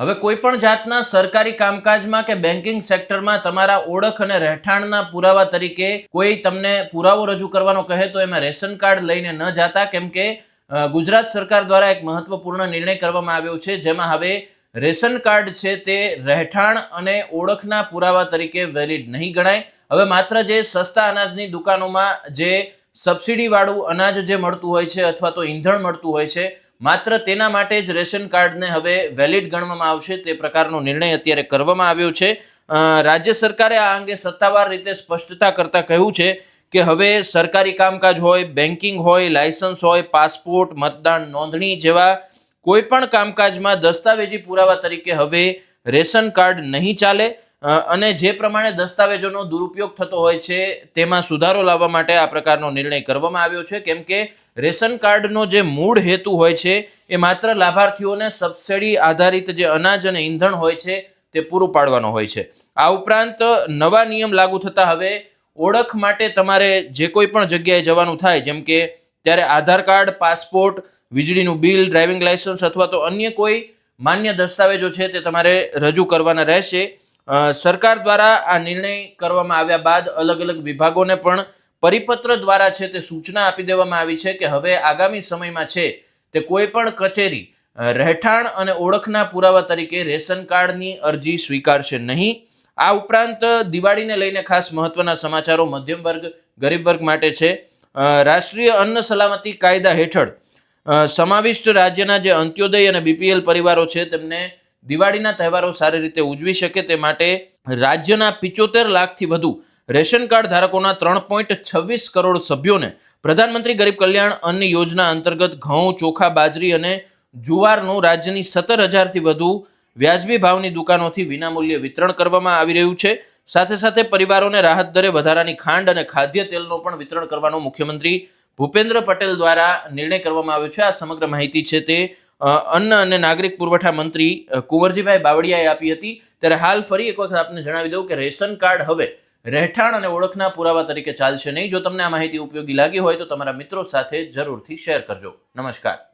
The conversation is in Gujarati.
હવે કોઈ પણ જાતના સરકારી કામકાજમાં કે બેન્કિંગ સેક્ટરમાં તમારા ઓળખ અને રહેઠાણના પુરાવા તરીકે કોઈ તમને પુરાવો રજૂ કરવાનો કહે તો એમાં રેશન કાર્ડ લઈને ન જાતા, કેમ કે ગુજરાત સરકાર દ્વારા એક મહત્વપૂર્ણ નિર્ણય કરવામાં આવ્યો છે, જેમાં હવે રેશન કાર્ડ છે તે રહેઠાણ અને ઓળખના પુરાવા તરીકે વેલિડ નહીં ગણાય. હવે માત્ર જે સસ્તા અનાજની દુકાનોમાં જે સબસિડીવાળું અનાજ જે મળતું હોય છે અથવા તો ઈંધણ મળતું હોય છે માત્ર તેના માટે જ રેશન કાર્ડને હવે વેલિડ ગણવામાં આવશે, તે પ્રકારનો નિર્ણય અત્યારે કરવામાં આવ્યો છે. રાજ્ય સરકારે આ અંગે સત્તાવાર રીતે સ્પષ્ટતા કરતાં કહ્યું છે કે હવે સરકારી કામકાજ હોય, બેન્કિંગ હોય, લાયસન્સ હોય, પાસપોર્ટ, મતદાન, નોંધણી જેવા કોઈ પણ કામકાજમાં દસ્તાવેજી પુરાવા તરીકે હવે રેશન કાર્ડ નહીં ચાલે. અને જે પ્રમાણે દસ્તાવેજોનો દુરુપયોગ થતો હોય છે, તેમાં સુધારો લાવવા માટે આ પ્રકારનો નિર્ણય કરવામાં આવ્યો છે. કેમ કે રેશન કાર્ડનો જે મૂળ હેતુ હોય છે, એ માત્ર લાભાર્થીઓને સબસિડી આધારિત જે અનાજ અને ઈંધણ હોય છે, તે પૂરું પાડવાનો હોય છે. આ ઉપરાંત નવા નિયમ લાગુ થતા હવે ઓળખ માટે તમારે જે કોઈ પણ જગ્યાએ જવાનું થાય, જેમ કે ત્યારે આધાર કાર્ડ, પાસપોર્ટ, વીજળીનું બિલ, ડ્રાઇવિંગ લાયસન્સ અથવા તો અન્ય કોઈ માન્ય દસ્તાવેજો છે, તે તમારે રજૂ કરવાના રહેશે. સરકાર દ્વારા આ નિર્ણય કરવામાં આવ્યા બાદ અલગ અલગ વિભાગોને પણ પરિપત્ર દ્વારા છે તે સૂચના આપી દેવામાં આવી છે કે હવે આગામી સમયમાં છે તે કોઈ પણ કચેરી રહેઠાણ અને ઓળખના પુરાવા તરીકે રેશન કાર્ડની અરજી સ્વીકારશે નહીં. આ ઉપરાંત દિવાળીને લઈને ખાસ મહત્વના સમાચારો મધ્યમ વર્ગ, ગરીબ વર્ગ માટે છે. રાષ્ટ્રીય અન્ન સલામતી કાયદા હેઠળ સમાવિષ્ટ રાજ્યના જે અંત્યોદય અને બીપીએલ પરિવારો છે તેમને દિવાળીના તહેવારો સારી રીતે ઉજવી શકે તે માટે રાજ્યના પિચોતેર લાખથી વધુ રેશન કાર્ડ ધારકોના ત્રણ પોઈન્ટ છવ્વીસ કરોડ સભ્યોને પ્રધાનમંત્રી ગરીબ કલ્યાણ અન્ન યોજના અંતર્ગત ઘઉં, ચોખા, બાજરી અને જુવારનું રાજ્યની સત્તર હજારથી વધુ વ્યાજબી ભાવની દુકાનોથી વિનામૂલ્યે વિતરણ કરવામાં આવી રહ્યું છે. સાથે સાથે પરિવારોને રાહત દરે વધારાની ખાંડ અને ખાદ્ય તેલનું પણ વિતરણ કરવાનો મુખ્યમંત્રી ભૂપેન્દ્ર પટેલ દ્વારા નિર્ણય કરવામાં આવ્યો છે. આ સમગ્ર માહિતી છે તે અન્ન અને નાગરિક પુરવઠા મંત્રી કુંવરજીભાઈ બાવળિયાએ આપી હતી. ત્યારે હાલ ફરી એક વખત આપને જણાવી દઉં કે રેશન કાર્ડ હવે રહેઠાણ અને ઓળખના પુરાવા તરીકે ચાલશે નહીં. જો તમને આ માહિતી ઉપયોગી લાગી હોય તો તમારા મિત્રો સાથે જરૂરથી શેર કરજો. નમસ્કાર.